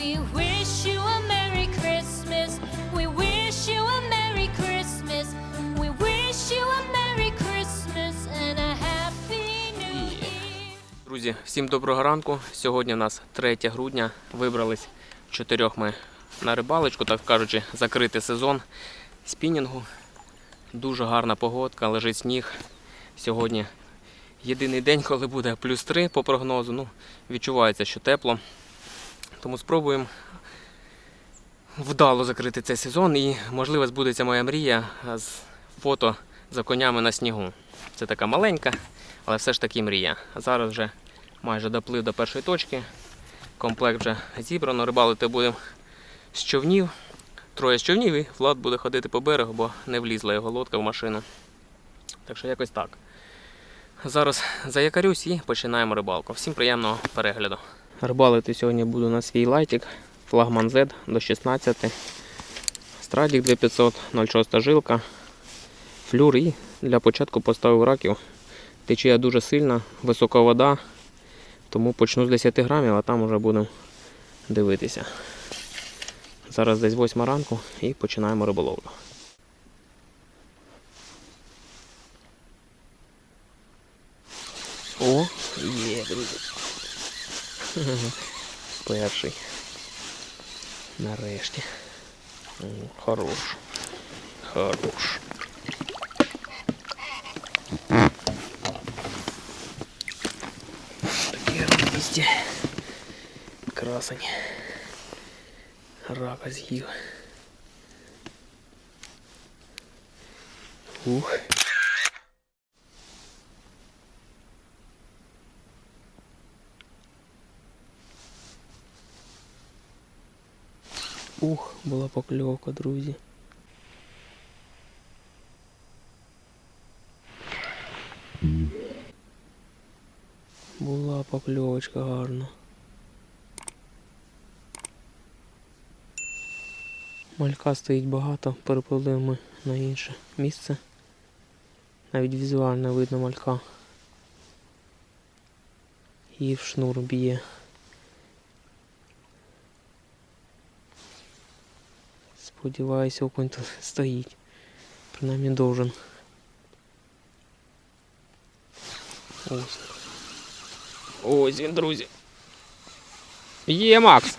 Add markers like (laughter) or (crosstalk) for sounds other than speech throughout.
We wish you a Merry Christmas. We wish you a Merry Christmas. We wish you a Merry Christmas and a Happy New Year. Друзі, всім доброго ранку. Сьогодні у нас 3 грудня. Вибрались чотирьох ми на рибалочку, так кажучи, закрити сезон спінінгу. Дуже гарна погодка, лежить сніг. Сьогодні єдиний день, коли буде плюс 3 по прогнозу. Ну, відчувається, що тепло. Тому спробуємо вдало закрити цей сезон і, можливо, збудеться моя мрія з фото за конями на снігу. Це така маленька, але все ж таки мрія. А зараз вже майже доплив до першої точки. Комплект вже зібрано. Рибалити будемо з човнів. Троє з човнів і Влад буде ходити по берегу, бо не влізла його лодка в машину. Так що якось так. Зараз заякарюсь і починаємо рибалку. Всім приємного перегляду. Рибалити сьогодні буду на свій лайтик. Флагман Z до 16. Страдік 2500, 0,6 жилка, флюр і для початку поставив раків. Течія дуже сильна, висока вода, тому почну з 10 грамів, а там вже будемо дивитися. Зараз десь 8 ранку і починаємо риболовлю. О, є, друзі. (laughs) Перший. Нарешті. М, Хорош. Хорош. Такі місці. Красень. Рака з'їв. Ух. Ух, була покльовка, друзі. Була покльовочка гарна. Малька стоїть багато, перепливли ми на інше місце. Навіть візуально видно малька. І в шнур б'є. Сподіваюся, окунь тут (laughs) стоїть. Принаймні должен. Ось. Ось він, друзі. Є, Макс.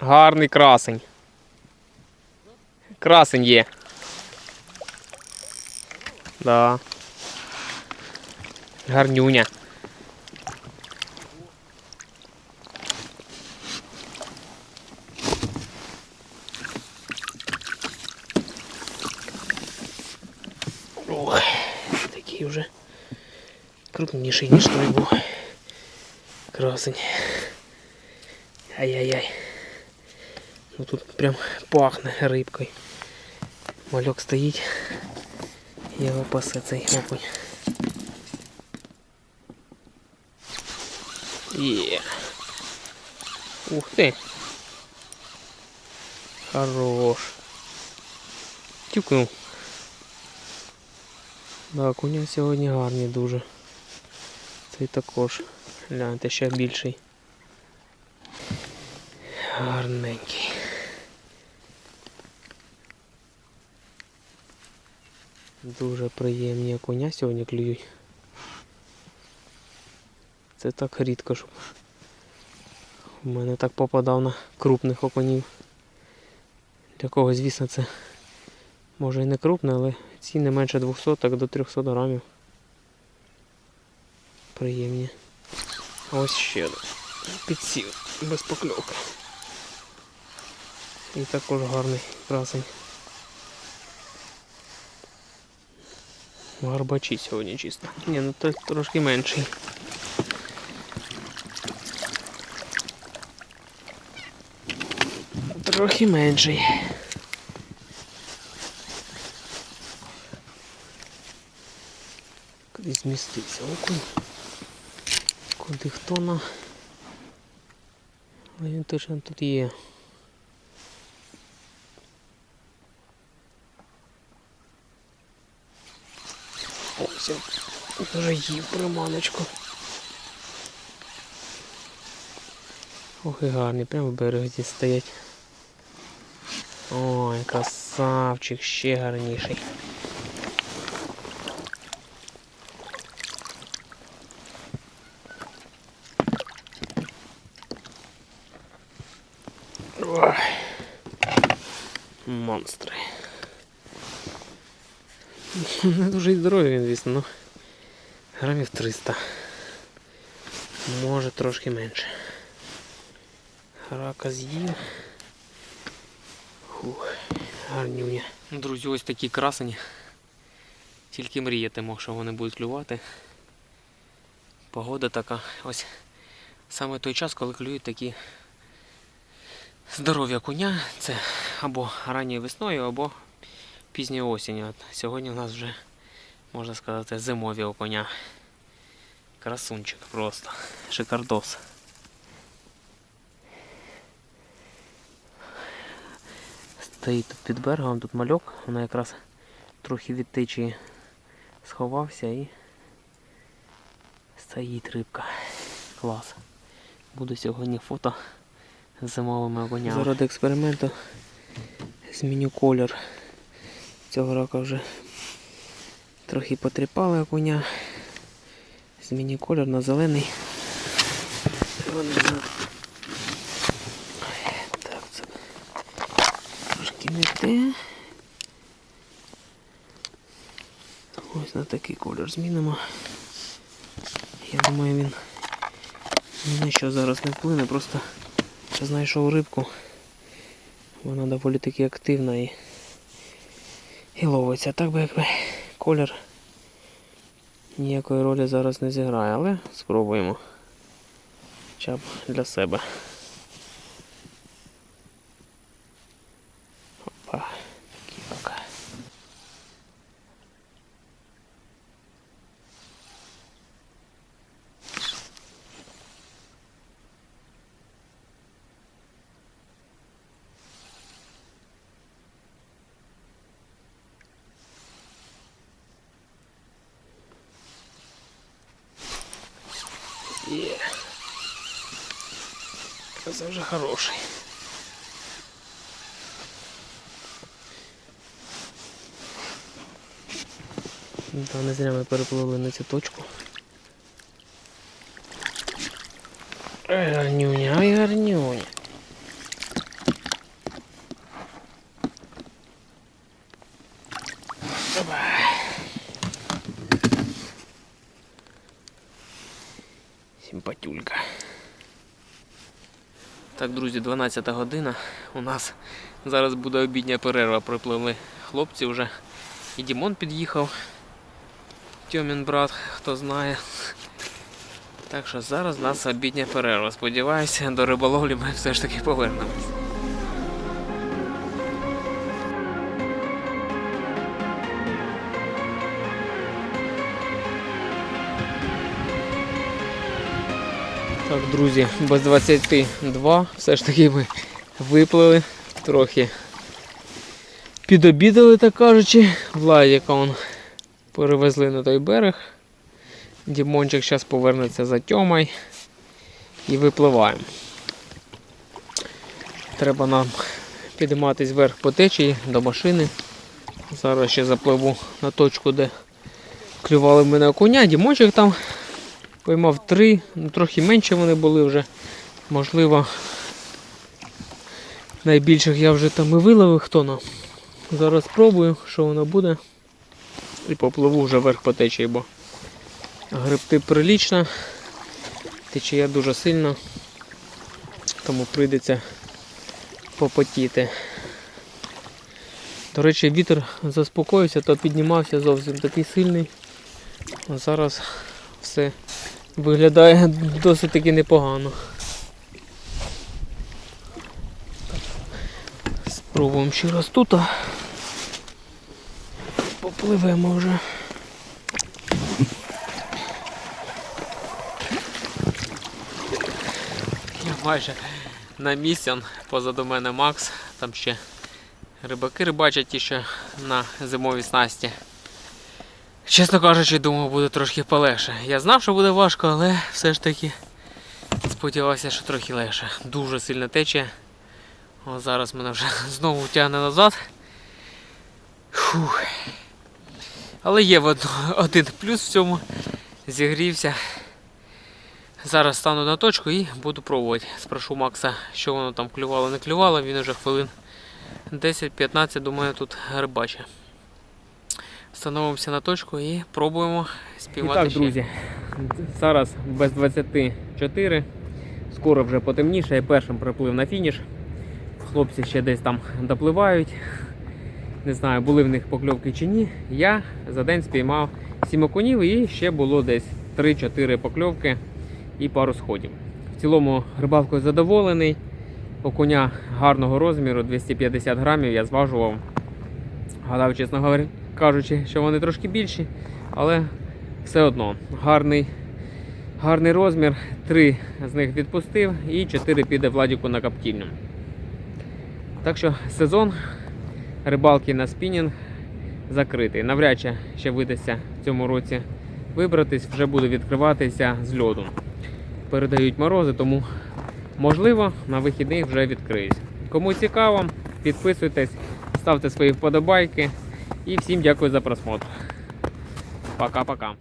Гарний красень. Красень є. Да. Гарнюня. Ой, такий вже крупніший, ніж той був. Красень. Ай-яй-яй. Ну тут прям пахне рибкою. Мальок стоїть. Його пасе цей окунь. Є. Ух ти. Хорош. Тюкнув. Да, коня сьогодні гарний дуже. Цей також. Гляньте, ще більший. Гарненький. Дуже приємні коня сьогодні клюють. Це так рідко, щоб у мене так попадав на крупних окунів. Для когось, звісно, це може і не крупне, але ці не менше 200, так до 300 грамів. Приємні. Ось ще один. Підсів без покльовки. І також гарний красень. Гарбачі сьогодні чисто. Ні, ну той трошки менший. Трохи менший. Куди змістився окунь. Куди хто на. Але він точно тут є. Ось вже їв приманочку. Ох і гарні, прямо в березі стоять. Ой, красавчик, ще гарніший. Ой. Монстри. Не дуже й здоровий він, звісно, ну. Грамів 300. Може трошки менше. Рака з'їв. Фух, гарнюня. Друзі, ось такі красені. Тільки мріяти мог, що вони будуть клювати. Погода така. Ось саме той час, коли клюють такі здорові окуня. Це або ранньою весною, або пізньою осінню. От сьогодні у нас вже, можна сказати, зимові окуня. Красунчик просто. Шикардос. Стоїть тут під берегом, тут мальок, вона якраз трохи від течії сховався і стоїть рибка. Клас. Буду сьогодні фото зимовими огонями. Заради експерименту зміню колір. Цього року вже трохи потріпали окуня. Зміню колір на зелений. Так, це трошки не те. Ось на такий колір змінимо. Я думаю, він ні на що зараз не вплине, просто знайшов рибку. Вона доволі таки активна і, і ловиться. Так би якби колір ніякої ролі зараз не зіграє, але спробуємо. Хоча б для себе. Є. Це вже хороший. Та не зря ми перепливли на цю точку. Ой, гарнюня, ой, гарнюня. Опа. Так, друзі, 12 година. У нас зараз буде обідня перерва. Припливли хлопці вже. І Дімон під'їхав. Тьомін брат, хто знає. Так що зараз у нас обідня перерва. Сподіваюся, до риболовлі ми все ж таки повернемось. Так, друзі, без 22 все ж таки ми виплили трохи. Підобідали, так кажучи. Владіка он перевезли на той берег. Дімончик зараз повернеться за Тьомай і випливаємо. Треба нам підійматись вверх по течії до машини. Зараз ще запливу на точку, де клювали мене окуня. Дімончик там поймав три, ну трохи менше вони були вже. Можливо, найбільших я вже там і виловив хто на. Зараз спробую, що воно буде. І попливу вже вверх по течії, бо грибти прилічно, течія дуже сильно, тому прийдеться попотіти. До речі, вітер заспокоївся, то піднімався зовсім такий сильний. Зараз все виглядає досить таки непогано. Спробуємо ще раз тут. Попливемо вже. Я майже на місці, позаду мене Макс, там ще рибаки рибачать що на зимовій снасті. Чесно кажучи, думав, буде трошки полегше. Я знав, що буде важко, але все ж таки Сподівався, що трохи легше. Дуже сильно тече. О, зараз мене вже (laughs) знову тягне назад. Фух. Але є один плюс в цьому. Зігрівся. Зараз стану на точку і буду пробувати. Спрошу Макса, що воно там клювало, не клювало. Він уже хвилин 10-15, думаю, тут рибаче. Становимося на точку і пробуємо спіймати. І так, ще. друзі, зараз без 24. Скоро вже потемніше, першим приплив на фініш. Хлопці ще десь там допливають. Не знаю, були в них покльовки чи ні. Я за день спіймав 7 окунів і ще було десь 3-4 покльовки і пару сходів. В цілому рибалкою задоволений. Окуня гарного розміру, 250 грамів я зважував. Гадав, чесно говоря, кажучи, що вони трошки більші, але все одно гарний, гарний розмір. Три з них відпустив і чотири піде Владіку на каптільню. Так що сезон рибалки на спінінг закритий. Навряд чи ще видасться в цьому році вибратись, вже буде відкриватися з льоду. Передають морози, тому можливо на вихідних вже відкриюсь. Кому цікаво, підписуйтесь, ставте свої вподобайки і всім дякую за просмотр. Пока-пока.